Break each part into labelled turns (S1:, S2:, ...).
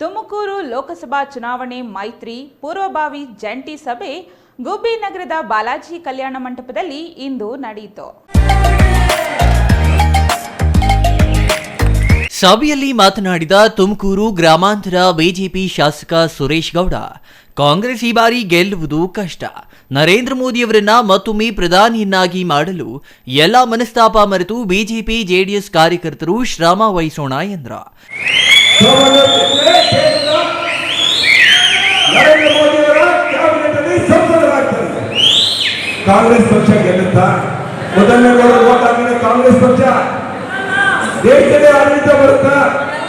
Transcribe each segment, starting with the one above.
S1: ತುಮಕೂರು ಲೋಕಸಭಾ ಚುನಾವಣೆ ಮೈತ್ರಿ, ಪೂರ್ವಭಾವಿ ಜಂಟಿ ಸಭೆ ಗುಬ್ಬಿ ನಗರದ ಬಾಲಾಜಿ ಕಲ್ಯಾಣ ಮಂಟಪದಲ್ಲಿ ಇಂದು ನಡೆಯಿತು.
S2: ಸಭೆಯಲ್ಲಿ ಮಾತನಾಡಿದ ತುಮಕೂರು ಗ್ರಾಮಾಂತರ ಬಿಜೆಪಿ ಶಾಸಕ ಸುರೇಶ್ ಗೌಡ, ಕಾಂಗ್ರೆಸ್ ಈ ಬಾರಿ ಗೆಲ್ಲುವುದು ಕಷ್ಟ. ನರೇಂದ್ರ ಮೋದಿಯವರನ್ನ ಮತ್ತೊಮ್ಮೆ ಪ್ರಧಾನಿಯನ್ನಾಗಿ ಮಾಡಲು ಎಲ್ಲ ಮನಸ್ತಾಪ ಮರೆತು ಬಿಜೆಪಿ ಜೆಡಿಎಸ್ ಕಾರ್ಯಕರ್ತರು ಶ್ರಮ ವಹಿಸೋಣ ಎಂದ್ರ.
S3: ಕಾಂಗ್ರೆಸ್ ಪಕ್ಷ ಗೆಲ್ಲುತ್ತಾ? ಮೊದಲನೇ ಓಟ್ ಕಾಂಗ್ರೆಸ್ ಪಕ್ಷ? ದೇಶದ ಆಡಳಿತ ಬರುತ್ತಾ?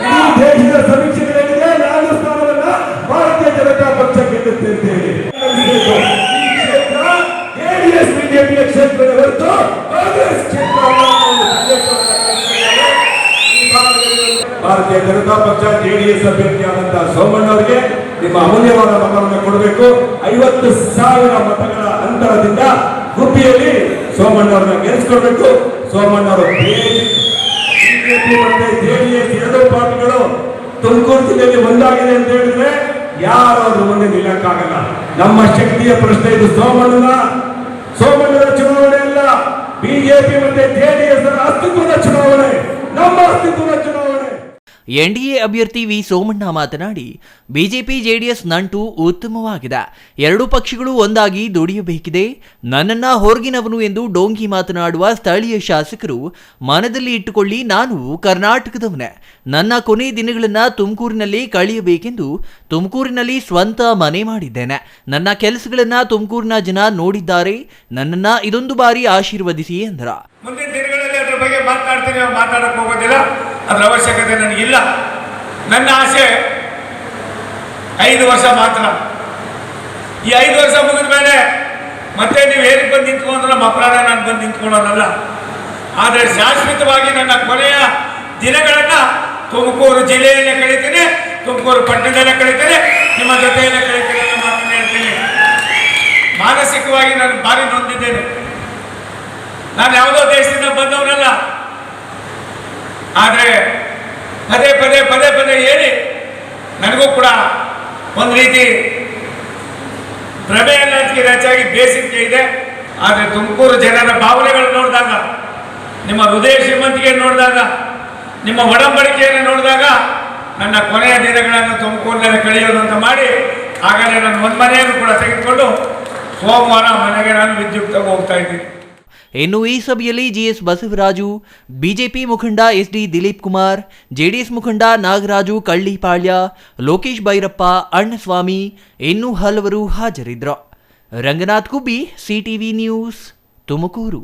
S3: ಇಡೀ ದೇಶದ ಸಮೀಕ್ಷೆಗಳೇನಿದೆ ನಾನು ಸ್ಥಾನವನ್ನ ಭಾರತೀಯ ಜನತಾ ಪಕ್ಷ ಗೆಲ್ಲುತ್ತೆ ಅಂತ ಹೇಳಿ. ಜೆಡಿಎಸ್ ಬಿಜೆಪಿಯ ಕ್ಷೇತ್ರದ ಹೊರತು ಕಾಂಗ್ರೆಸ್ ಕ್ಷೇತ್ರ ಭಾರತೀಯ ಜನತಾ ಪಕ್ಷ ಜೆಡಿಎಸ್ ಅಭ್ಯರ್ಥಿಯಾದಂತಹ ಸೋಮಣ್ಣ ಅವರಿಗೆ ನಿಮ್ಮ ಅಮೂಲ್ಯವಾದ ಮತವನ್ನು ಕೊಡಬೇಕು. ಐವತ್ತು ಸಾವಿರ ಮತಗಳ ಅಂತರದಿಂದ ಗುಬ್ಬಿಯಲ್ಲಿ ಸೋಮಣ್ಣ ಅವರನ್ನ ಗೆಲ್ಲಿಸ್ಕೊಡ್ಬೇಕು. ಸೋಮಣ್ಣ ಅವರು ಬಿಜೆಪಿ ಮತ್ತೆ ಜೆಡಿಎಸ್ ಎರಡೂ ಪಾರ್ಟಿಗಳು ತುಮಕೂರು ಜಿಲ್ಲೆಯಲ್ಲಿ ಒಂದಾಗಿದೆ ಅಂತ ಹೇಳಿದ್ರೆ ಯಾರು ಅದ್ರ ಮುಂದೆ ನಿಲ್ಲಕ್ಕಾಗಲ್ಲ. ನಮ್ಮ ಶಕ್ತಿಯ ಪ್ರಶ್ನೆ ಇದು ಸೋಮಣ್ಣನ. ಸೋಮಣ್ಣನ ಚುನಾವಣೆ ಅಲ್ಲ, ಬಿಜೆಪಿ ಮತ್ತೆ ಜೆಡಿಎಸ್ ಅಸ್ತಿತ್ವದ ಚುನಾವಣೆ. ನಮ್ಮ ಅಸ್ತಿತ್ವದ ಚುನಾವಣೆ.
S2: ಎನ್ಡಿಎ ಅಭ್ಯರ್ಥಿ ವಿ. ಸೋಮಣ್ಣ ಮಾತನಾಡಿ, ಬಿಜೆಪಿ ಜೆಡಿಎಸ್ ನಂಟು ಉತ್ತಮವಾಗಿದೆ. ಎರಡೂ ಪಕ್ಷಗಳು ಒಂದಾಗಿ ದುಡಿಯಬೇಕಿದೆ. ನನ್ನನ್ನ ಹೊರಗಿನವನು ಎಂದು ಡೋಂಗಿ ಮಾತನಾಡುವ ಸ್ಥಳೀಯ ಶಾಸಕರು ಮನದಲ್ಲಿ ಇಟ್ಟುಕೊಳ್ಳಿ, ನಾನು ಕರ್ನಾಟಕದವನೇ. ನನ್ನ ಕೊನೆ ದಿನಗಳನ್ನ ತುಮಕೂರಿನಲ್ಲಿ ಕಳೆಯಬೇಕೆಂದು ತುಮಕೂರಿನಲ್ಲಿ ಸ್ವಂತ ಮನೆ ಮಾಡಿದ್ದೇನೆ. ನನ್ನ ಕೆಲಸಗಳನ್ನ ತುಮಕೂರಿನ ಜನ ನೋಡಿದ್ದಾರೆ. ನನ್ನನ್ನ ಇದೊಂದು ಬಾರಿ ಆಶೀರ್ವದಿಸಿ ಎಂದರ.
S4: ಮುಂದಿನ ದಿನಗಳಲ್ಲಿ ಅದ್ರ ಬಗ್ಗೆ ಮಾತಾಡ್ತೀನಿ, ಮಾತಾಡಕ್ ಹೋಗೋದಿಲ್ಲ. ಅದ್ರ ಅವಶ್ಯಕತೆ ನನಗಿಲ್ಲ. ನನ್ನ ಆಸೆ ಐದು ವರ್ಷ ಮಾತ್ರ. ಈ ಐದು ವರ್ಷ ಮುಗಿದ ಮೇಲೆ ಮತ್ತೆ ನೀವು ಹೇಗೆ ಬಂದು ನಿಂತ್ಕೊಂಡ್ರೆ ನಮ್ಮ ಅಪರಾಧ ನಾನು ಬಂದು ನಿಂತ್ಕೊಳ್ಳೋನಲ್ಲ. ಆದರೆ ಶಾಶ್ವತವಾಗಿ ನನ್ನ ಕೊನೆಯ ದಿನಗಳನ್ನು ತುಮಕೂರು ಜಿಲ್ಲೆಯಲ್ಲೇ ಕಳೀತೀನಿ, ತುಮಕೂರು ಪಟ್ಟಣದಲ್ಲೇ ಕಳೀತೀನಿ, ನಿಮ್ಮ ಜೊತೆಯಲ್ಲೇ ಕಳೀತೀನಿ ಅನ್ನೋ ಮಾತನ್ನು ಹೇಳ್ತೀನಿ. ಮಾನಸಿಕವಾಗಿ ನಾನು ಭಾರಿ ನೊಂದಿದ್ದೇನೆ. ನಾನು ಯಾವುದೋ ದೇಶದಿಂದ ಬಂದವನಲ್ಲ. ಆದರೆ ಪದೇ ಪದೇ ಪದೇ ಪದೇ ಹೇಳಿ ನನಗೂ ಕೂಡ ಒಂದು ರೀತಿ ಪ್ರಭೆ ಅನ್ನೋದಕ್ಕಿಂತ ಹೆಚ್ಚಾಗಿ ಬೇಸಿಗೆ ಇದೆ. ಆದರೆ ತುಮಕೂರು ಜನರ ಭಾವನೆಗಳು ನೋಡಿದಾಗ, ನಿಮ್ಮ ಹೃದಯ ಶ್ರೀಮಂತಿಗೆ ನೋಡಿದಾಗ, ನಿಮ್ಮ ಒಡಂಬಡಿಕೆಯನ್ನು ನೋಡಿದಾಗ ನನ್ನ ಕೊನೆಯ ದಿನಗಳನ್ನು ತುಮಕೂರಿನಲ್ಲಿ ಕಳೆಯೋದು ಮಾಡಿ ಆಗಲೇ ನನ್ನ ಒಂದು ಮನೆಯನ್ನು ಕೂಡ ತೆಗೆದುಕೊಂಡು ಸೋಮವಾರ ಮನೆಗೆ ನಾನು ವಿದ್ಯುಕ್ತವಾಗಿ ಹೋಗ್ತಾ ಇದ್ದೀನಿ.
S2: ಇನ್ನು ಈ ಸಭೆಯಲ್ಲಿ ಜಿಎಸ್ ಬಸವರಾಜು, ಬಿಜೆಪಿ ಮುಖಂಡ S D Dileep Kumar, JDS ಮುಖಂಡ ನಾಗರಾಜು ಕಳ್ಳಿಪಾಳ್ಯ, ಲೋಕೇಶ್ ಭೈರಪ್ಪ ಅಣ್ಣಸ್ವಾಮಿ, ಇನ್ನೂ ಹಲವರು ಹಾಜರಿದ್ದರು ರಂಗನಾಥ್ ಕುಬ್ಬಿ, ಸಿಟಿವಿ ನ್ಯೂಸ್, ತುಮಕೂರು.